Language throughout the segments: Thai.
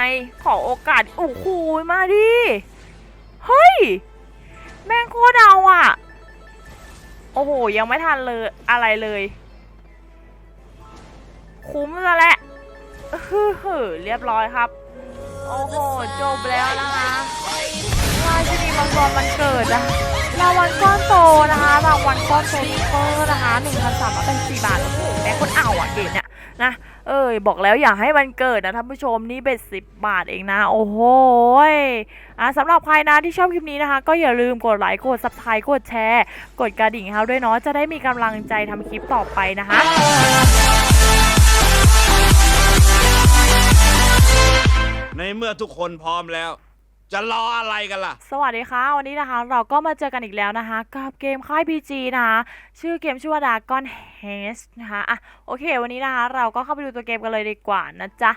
ไงขอโอกาสโอ้โหมาดิ เฮ้ย แม่งโคตรเอาอะ โอ้โห ยังไม่ทันเลยอะไรเลย คุ้มแล้วและฮือหือเรียบร้อยครับ โอ้โห จบแล้วนะคะราชินีมังกรมันเกิดนะรางวัลก้อนโตนะคะรางวัลก้อนโตซุปเปอร์นะคะหนึ่งพันสามร้อยแปดสิบสี่บาท โอ้โหแม่งคนเอาอะเกมเนี่ย นะ เอ้ยบอกแล้วอย่าให้มันเกิดนะท่านผู้ชมนี่เบ็ดสิบบาทเองนะ โอ้โหอะสำหรับใครนะที่ชอบคลิปนี้นะคะ ก็อย่าลืมกดไลค์กดซับสไครต์กดแชร์ กดกระดิ่งเราด้วยเนาะจะได้มีกำลังใจทำคลิปต่อไปนะคะในเมื่อทุกคนพร้อมแล้ว จะรออะไรกันล่ะ สวัสดีค่ะ วันนี้นะคะเราก็มาเจอกันอีกแล้วนะคะ กับเกมค่าย PG นะคะชื่อเกมชื่อว่า Dragon Hess นะคะอะโอเค วันนี้นะคะ เราก็เข้าไปดูตัวเกมกันเลยดีกว่านะจ๊ะ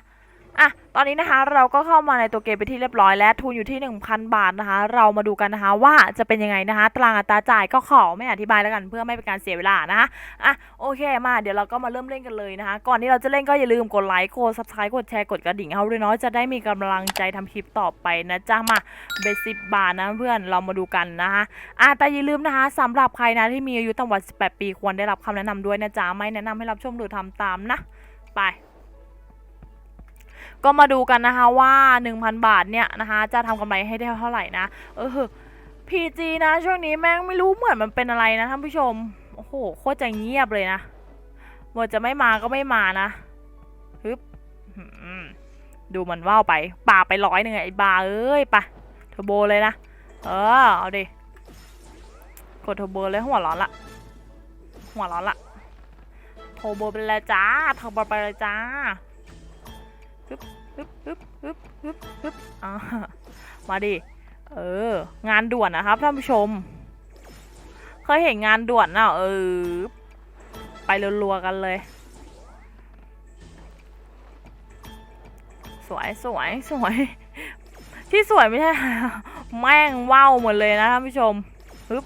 อะตอนนี้นะคะเราก็เข้ามาในตัวเกมไปที่เรียบร้อยแล้วทุนอยู่ที่ 1,000 บาทนะคะ เรามาดูกันนะคะว่าจะเป็นยังไงนะคะตารางอัตราจ่ายก็ขอไม่อธิบายแล้วกันเพื่อไม่เป็นการเสียเวลานะคะอะโอเคมาเดี๋ยวเราก็มาเริ่มเล่นกันเลยนะคะ ก่อนที่เราจะเล่นก็อย่าลืมกดไลค์กด subscribe กดแชร์กดกระดิ่งเราด้วยเนาะจะได้มีกำลังใจทำคลิปต่อไปนะจ๊ะมาเบสิบบาทนะเพื่อนเรามาดูกันนะคะอะแต่อย่าลืมนะคะสำหรับใครนะที่มีอายุต่ำกว่า 18 ปีควรได้รับคำแนะนำด้วยนะจ๊ะไม่แนะนำให้รับชมหรือทำตามนะไป ก็มาดูกันนะคะว่า 1,000 บาทเนี่ยนะคะจะทำกำไรให้ได้เท่าไหร่นะ เออพีจีนะ ช่วงนี้แม่งไม่รู้เหมือนมันเป็นอะไรนะท่านผู้ชม โอ้โหโคตรจะเงียบเลยนะหมดจะไม่มาก็ไม่มานะฮึบดูมันว่าวไปป่าไปร้อยหนึ่งไอ้บาเอ้ยไปเทอร์โบเลยนะ เออ เอาดิ กดเทอร์โบเลยหัวร้อนละ หัวร้อนละเทอร์โบไปเลยจ้าเทอร์โบไปเลยจ้า ฮึบฮึบฮึบฮึบฮึบฮึบอ่ามาดิ เออ งานด่วนนะครับท่านผู้ชม เคยเห็นงานด่วนเน่ะเออ ไปรัวๆกันเลย สวยสวยสวย ที่สวยไม่ใช่แม่งว่าวหมดเลยนะท่านผู้ชมฮึบ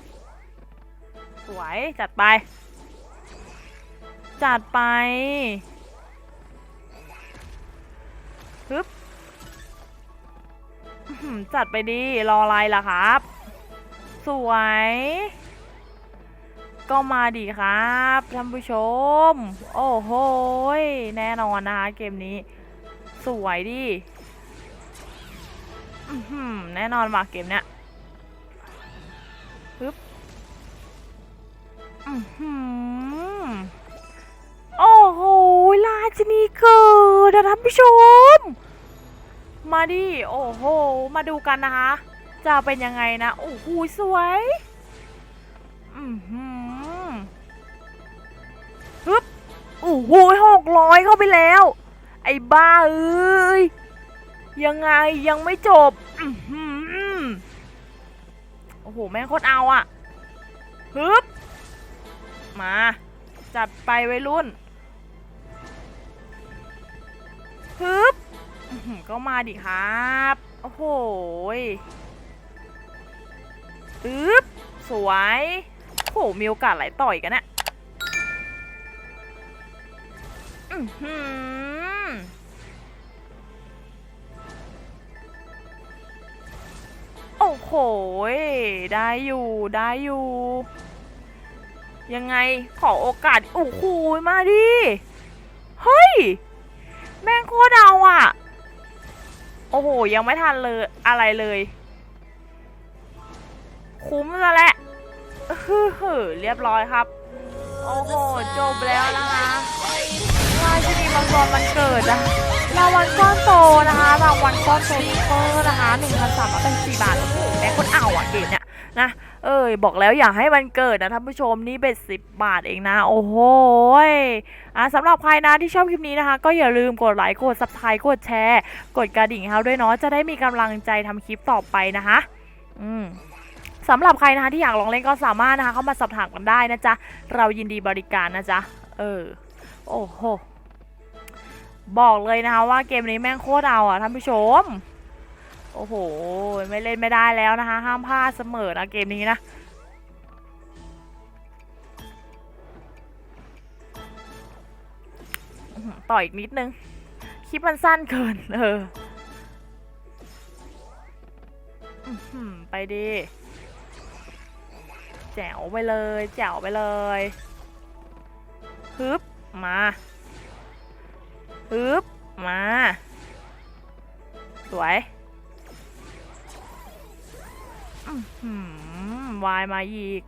สวยจัดไป จัดไป ฮึบจัดไปดี รออะไรล่ะครับ สวย ก็มาดีครับท่านผู้ชม โอ้โหยแน่นอนนะคะเกมนี้ สวยดิอื้อหือแน่นอนว่ะเกมเนี้ยปึ๊บอือหือ โอ้โหราชินีเกิดอะท่านผู้ชม มาดิ โอ้โห มาดูกันนะคะ จะเป็นยังไงนะ โอ้โห สวยอือหือปึ๊บโอ้โหหกร้อยเข้าไปแล้ว ไอ้บ้าเอ้ย ยังไงยังไม่จบอือหือโอ้โห แม่งโคตรเอาอะฮึบมา จัดไปไวรุ่น ฮึบก็มาดิครับ โอ้โหยอึ๊บสวยโอ้โหมีโอกาสไหลต่อยกันนะอือหือโอ้โห ได้อยู่ ได้อยู่ ยังไง ขอโอกาส โอ้โห มาดิ เฮ้ย แม่งโคตรเอาอะ โอ้โห ยังไม่ทันเลยอะไรเลย คุ้มแล้วและฮือหือเรียบร้อยครับ โอ้โห จบแล้วนะคะราชินีมังกรมันเกิดนะรางวัลก้อนโตนะคะรางวัลก้อนโตซุปเปอร์นะคะหนึ่งพันสามร้อยแปดสิบสี่บาท โอ้โหแม่งคนเอาอะเกมเนี่ย นะ เอ้ยบอกแล้วอย่าให้มันเกิดนะท่านผู้ชมนี่เบ็ดสิบบาทเองนะ โอ้โหอะสำหรับใครนะที่ชอบคลิปนี้นะคะ ก็อย่าลืมกดไลค์กดซับสไครต์กดแชร์ กดกระดิ่งเราด้วยเนาะจะได้มีกำลังใจทำคลิปต่อไปนะคะ อืมสำหรับใครนะคะที่อยากลองเล่นก็สามารถนะคะเข้ามาสอบถามกันได้นะจ๊ะ เรายินดีบริการนะจ๊ะ เออ โอ้โห บอกเลยนะคะว่าเกมนี้แม่งโคตรเอาอะท่านผู้ชม โอ้โห ไม่เล่นไม่ได้แล้วนะคะ ห้ามพลาดเสมอนะเกมนี้นะต่ออีกนิดนึง คลิปมันสั้นเกิน เออไปดิ แจ๋วไปเลย แจ๋วไปเลยฮึบ มาฮึบ มา สวย วายมาอีก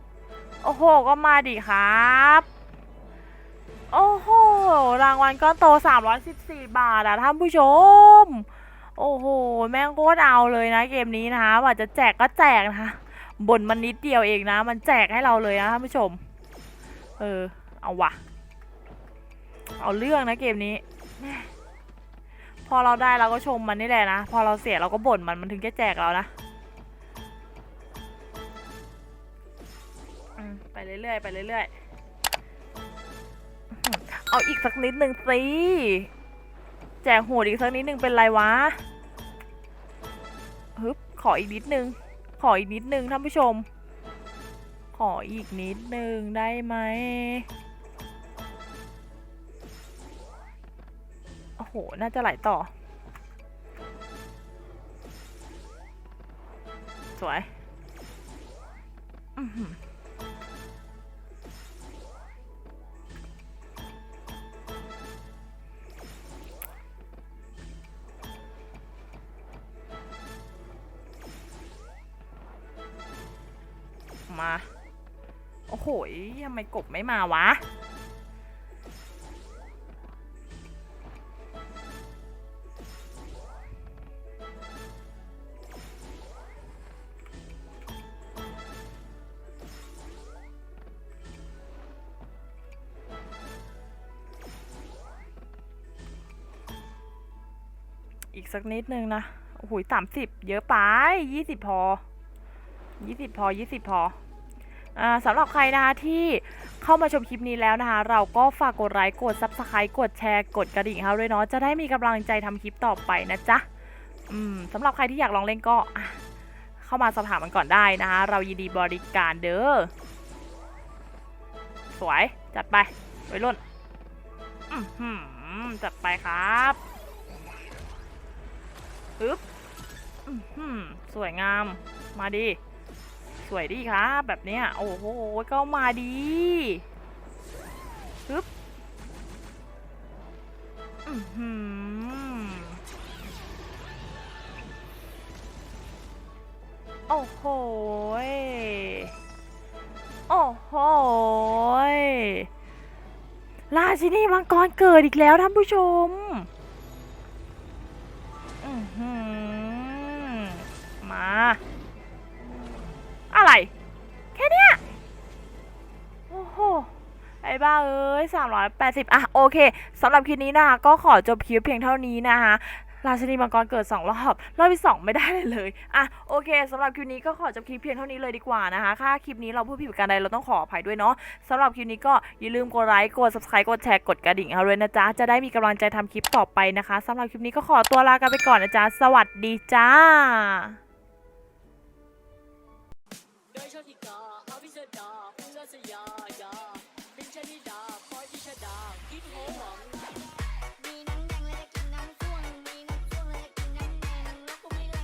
โอ้โห ก็มาดิครับ โอ้โห รางวัลก้อนโต 314 บาทอะท่านผู้ชม โอ้โห แม่งโคตรเอาเลยนะเกมนี้นะคะว่าจะแจกก็แจกนะคะบ่นมันนิดเดียวเองนะ มันแจกให้เราเลยนะท่านผู้ชม เออ เอาวะ เอาเรื่องนะเกมนี้ พอเราได้เราก็ชมมันนี่แหละนะ พอเราเสียเราก็บ่นมันมันถึงจะแจกเรานะ เรื่อยๆไปเรื่อยๆเอาอีกสักนิดหนึ่งสิแจกโหดอีกสักนิดหนึ่งเป็นไรวะฮึบขออีกนิดนึง ขออีกนิดนึงท่านผู้ชม ขออีกนิดนึงได้ไหมโอ้โห น่าจะไหลต่อ สวย อื้อ มา โอ้โหยทำไมกบไม่มาวะ อีกสักนิดนึงนะโอ้โหสามสิบเยอะไปยี่สิบพอยี่สิบพอยี่สิบพอ สำหรับใครนะคะที่เข้ามาชมคลิปนี้แล้วนะคะ เราก็ฝากกดไลค์กด subscribe กดแชร์กดกระดิ่งเขาด้วยเนาะจะได้มีกำลังใจทำคลิปต่อไปนะจ๊ะสำหรับใครที่อยากลองเล่นก็เข้ามาสอบถามมันก่อนได้นะคะ เรายินดีบริการเด้อสวยจัดไปไว้รุ่นจัดไปครับอึ๊บสวยงามมาดิ สวยดีครับแบบเนี้ย โอ้โห ก็มาดีฮึบโอ้โห โอ้โหราชินีมังกรเกิดอีกแล้วท่านผู้ชมอือหือมา อะไร แค่เนี้ยโอ้โหไอ้บ้าเอ้ย 380 อะ โอเคสำหรับคลิปนี้นะคะก็ขอจบคลิปเพียงเท่านี้นะคะราชินีมังกรเกิด 2 รอบ รอบที่ 2 ไม่ได้เลยเลย อะ โอเคสำหรับคลิปนี้ก็ขอจบคลิปเพียงเท่านี้เลยดีกว่านะคะ ถ้าคลิปนี้เราพูดผิดประการใดเราต้องขออภัยด้วยเนาะสำหรับคลิปนี้ก็อย่าลืมกดไลค์ กด subscribe กดแชร์ กดกระดิ่งเอาเลยนะจ๊ะ จะได้มีกำลังใจทำคลิปต่อไปนะคะสำหรับคลิปนี้ก็ขอตัวลากันไปก่อนนะจ๊ะ สวัสดีจ้าาอภิสดาอุลสยาดาเป็นชนิดาคอยที่ชดากินโหวัง